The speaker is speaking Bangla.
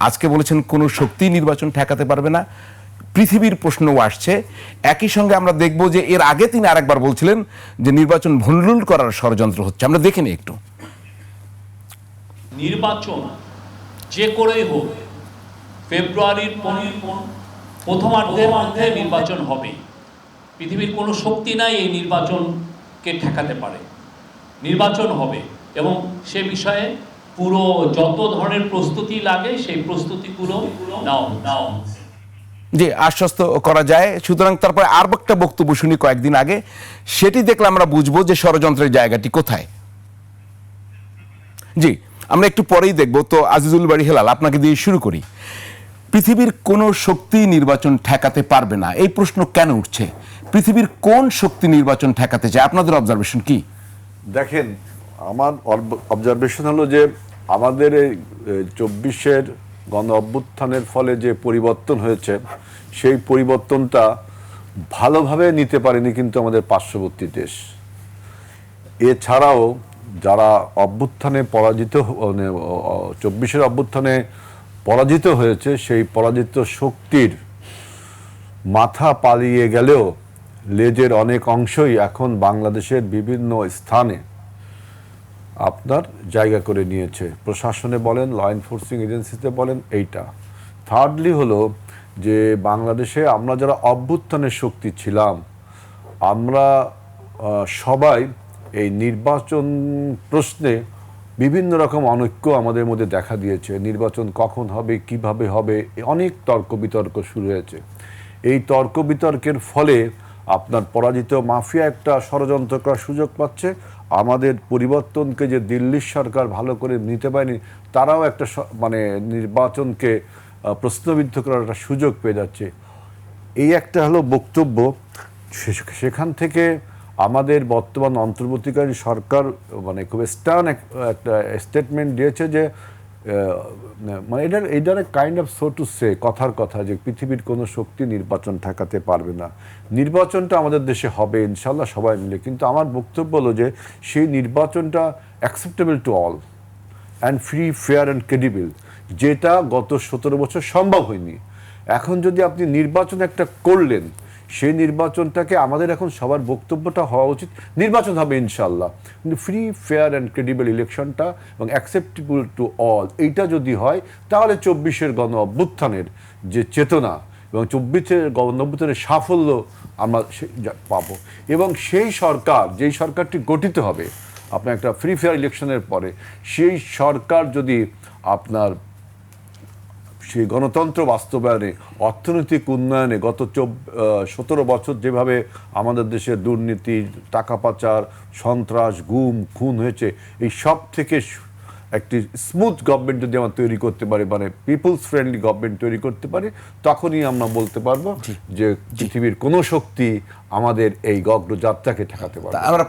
আজকে বলেছেন কোনো শক্তি নির্বাচন ঠেকাতে পারবে না। পৃথিবীর প্রশ্নও আসছে। একই সঙ্গে আমরা দেখব যে এর আগে তিনি আরেকবার বলছিলেন যে নির্বাচন ভণ্ডুল করার ষড়যন্ত্র হচ্ছে। আমরা দেখে নিই একটু। নির্বাচন যে করেই হোক, ফেব্রুয়ারির পনেরো প্রথমার্ধের মধ্যে নির্বাচন হবে। পৃথিবীর কোনো শক্তি নাই এই নির্বাচনকে ঠেকাতে পারে। নির্বাচন হবে এবং সে বিষয়ে পুরো যত ধরনের প্রস্তুতি লাগে সেই প্রস্তুতিগুলো নাও নাও। যে আশ্বস্ত করা যায়। সুতরাং তারপরে আর একটা বক্তব্য শুনি কয়েকদিন আগে। সেটি দেখলে আমরা বুঝব যে ষড়যন্ত্রের জায়গাটি কোথায়। জি আমরা একটু পরেই দেখব। তো আজিজুল বাড়ি হেলাল আপনাকে দিয়ে শুরু করি। পৃথিবীর কোনো শক্তি নির্বাচন ঠেকাতে পারবে না। এই প্রশ্ন কেন উঠছে? পৃথিবীর কোন শক্তি নির্বাচন ঠেকাতে চায়? আপনাদের অবজারভেশন কি? দেখেন আমার অবজারভেশন হলো যে আমাদের এই চব্বিশের গণ অভ্যুত্থানের ফলে যে পরিবর্তন হয়েছে, সেই পরিবর্তনটা ভালোভাবে নিতে পারেনি কিন্তু আমাদের পার্শ্ববর্তী দেশ। এছাড়াও যারা অভ্যুত্থানে পরাজিত মানে চব্বিশের অভ্যুত্থানে পরাজিত হয়েছে, সেই পরাজিত শক্তির মাথা পালিয়ে গেলেও লেজের অনেক অংশই এখন বাংলাদেশের বিভিন্ন স্থানে আপনার জায়গা করে নিয়েছে। প্রশাসনে বলেন ল এনফোর্সিং এজেন্সিতে বলেন, এইটা। থার্ডলি হলো যে, বাংলাদেশে আমরা যারা অভ্যুত্থানের শক্তি ছিলাম, আমরা সবাই এই নির্বাচন প্রশ্নে বিভিন্ন রকম অনৈক্য আমাদের মধ্যে দেখা দিয়েছে। নির্বাচন কখন হবে, কীভাবে হবে অনেক তর্ক বিতর্ক শুরু হয়েছে। এই তর্ক বিতর্কের ফলে আপনার পরাজিত মাফিয়া একটা ষড়যন্ত্র করার সুযোগ পাচ্ছে আমাদের পরিবর্তনকে যে দিল্লির সরকার ভালো করে নিতে পারেনি, তারাও একটা মানে নির্বাচনকে প্রশ্নবিদ্ধ করার একটা সুযোগ পেয়ে যাচ্ছে। এই একটা হলো বক্তব্য। সেখান থেকে আমাদের বর্তমান অন্তর্বর্তীকালীন সরকার মানে খুব স্টার্ন একটা স্টেটমেন্ট দিয়েছে যে মানে এটার এটার kind of so to say কথার কথা যে পৃথিবীর কোনো শক্তি নির্বাচন ঠেকাতে পারবে না। নির্বাচনটা আমাদের দেশে হবে ইনশাল্লাহ সবাই মিলে। কিন্তু আমার বক্তব্য হলো যে সেই নির্বাচনটা acceptable to all and free fair and credible যেটা গত সতেরো বছর সম্ভব হয়নি। এখন যদি আপনি নির্বাচন একটা করলেন সেই নির্বাচনটাকে আমাদের এখন সবার বক্তব্যটা হওয়া উচিত। নির্বাচন হবে ইনশাল্লাহ কিন্তু ফ্রি ফেয়ার অ্যান্ড ক্রেডিবল ইলেকশনটা এবং অ্যাকসেপ্টেবল টু অল এইটা যদি হয়, তাহলে চব্বিশের গণ অভ্যুত্থানের যে চেতনা এবং চব্বিশের গণ অভ্যুত্থানের সাফল্য আমরা সে- পাবো। এবং সেই সরকার, যেই সরকারটি গঠিত হবে, আপনার একটা ফ্রি ফেয়ার ইলেকশনের পরে, সেই সরকার যদি আপনার সেই গণতন্ত্র বাস্তবায়নে অর্থনৈতিক উন্নয়নে গত চব সতেরো বছর যেভাবে আমাদের দেশে দুর্নীতি টাকা পাচার সন্ত্রাস গুম খুন হয়েছে এই সব থেকে একটি স্মুথ গভর্নমেন্ট যদি আমরা তৈরি করতে পারি মানে পিপলস ফ্রেন্ডলি গভর্নমেন্ট তৈরি করতে পারি তখনই আমরা বলতে পারব যে পৃথিবীর কোনো শক্তি আমাদের এই গগ্র যাত্রাকে ঠেকাতে পারবে আমরা